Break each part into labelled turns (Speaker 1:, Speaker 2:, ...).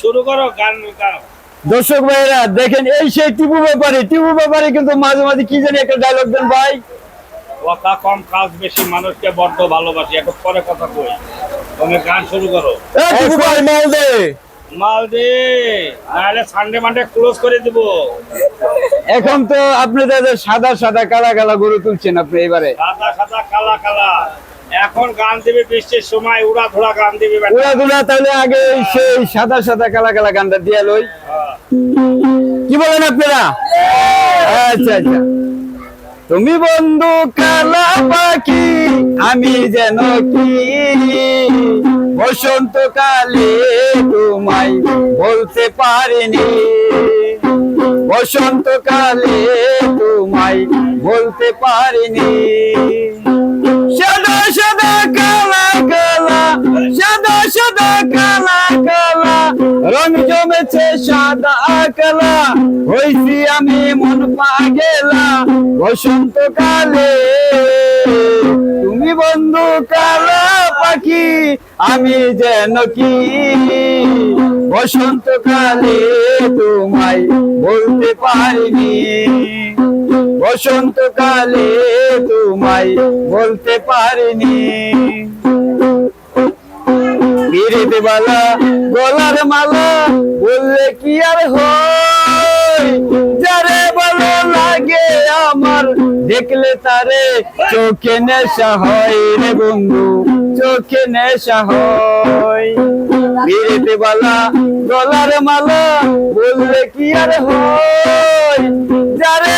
Speaker 1: শুরু করো গান গাও।
Speaker 2: দর্শক ভাইরা দেখেন এই সেই টিপু ব্যাপারে টিপু ব্যাপারে কিন্তু মাঝে মাঝে কি জানি একটা ডায়লগ দেন ভাই।
Speaker 1: কথা কম কাজ বেশি মানুষকে বড্ড ভালোবাসি। একটু পরে কথা কই? তুমি গান শুরু করো।
Speaker 2: টিপু ভাই মাল দে
Speaker 1: মাল দে নাহলে সানডে মানডে ক্লোজ করে দিব।
Speaker 2: এখন তো আপনাদের যে সাদা সাদা কালা কালা গরু তুলছেন আপনি এবারে।
Speaker 1: সাদা সাদা কালা কালা। এখন গান দিবে বৃষ্টির সময় উড়া গান দিবে।
Speaker 2: উড়া তাহলে আগে সেই সাদা সাদা কালা কালা গানটা দিয়ে লই।
Speaker 1: হ্যাঁ।
Speaker 2: কি বলেন আপনারা? আচ্ছা আচ্ছা। তুমি বন্ধু কালা পাখি আমি যেন কি? বসন্ত কালে তোমায় বলতে পারিনি। বসন্ত কালে তোমায় বলতে পারিনি। রং জমেছে সাদা কালা হইছি আমি মন পাগেলা। বসন্ত কালে তুমি বন্ধু কালা পাখি, আমি যেন কি? বসন্ত কালে তোমায় বলতে পারিনি। বসন্তকালে তোমায় বলতে পারিনি। পিরিতে বালা, গলার মালা, বললে কি আর লাগে আমার, দেখলে তারে চোখে নেশা হয় রে বন্ধু, চোখে নেশা হয়। পিরিতে বালা, গলার মালা, বললে কি আর হয়? যারে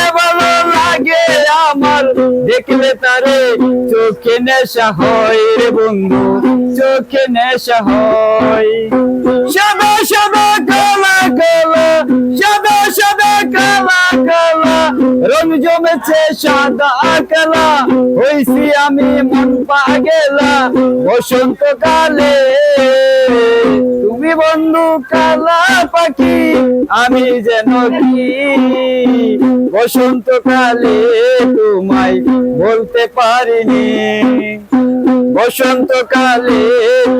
Speaker 2: লাগে আমার, দেখলে তারে চোখে নেশা হয় রে বন্ধু। চোখে নেশা হয়। সাদা সাদা কালা কালা সাদা সাদা কালা কালা রং জমেছে সাদা কালা, হইছি আমি মন পাগেলা, বসন্ত কালে। তুমি বন্ধু কালা পাখি, আমি যেন কি? বসন্ত কালে তোমায় বলতে পারিনি। বসন্ত কালে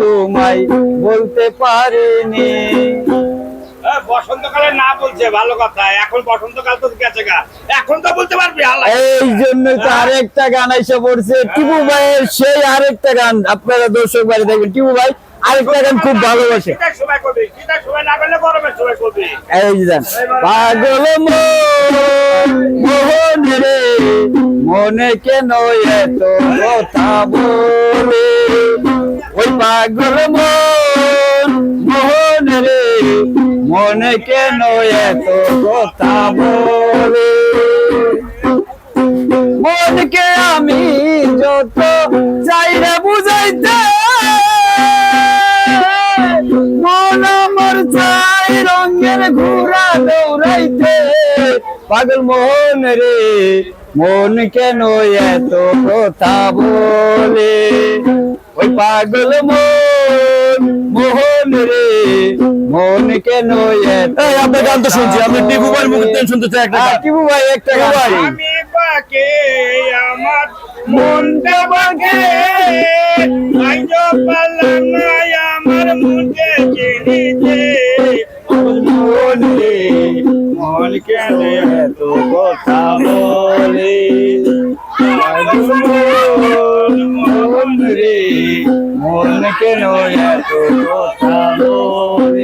Speaker 2: তোমায় বলতে পারিনি।
Speaker 1: বসন্তকালে না বলছে ভালো কথা। এখন বসন্তকাল তো গেছে গা। এখন তো বলতে পারবি
Speaker 2: এই জন্য তো আরেকটা গান এসে পড়ছে। টিপু ভাইয়ের সেই আরেকটা গান। আপনারা দর্শক বাড়ি দেখবেন। টিপু ভাই আরেকটা গান খুব ভালোবাসে। এই পাগল মোহন রে মনে কেন এত কথা বলে? ওই পাগল মন মোহন মনে কেন এত কথা বলে? রঙের ঘোড়া দৌড়াইতে। পাগল মোহন রে মন কেন এত কথা বলে? ওই পাগল মন মোহন রে মন কেন এত
Speaker 3: আপনার গান তো শুনছি। আপনি টিপু ভাইয়ের মুখ শুনতে চাই একটা
Speaker 2: হ্যাঁ। টিপু ভাই একটা গান।
Speaker 1: আমি বাকে আমার মনটা বাকে। আইজ পারলাম এত কথা বলে।
Speaker 2: মন কেন এত কথা বলে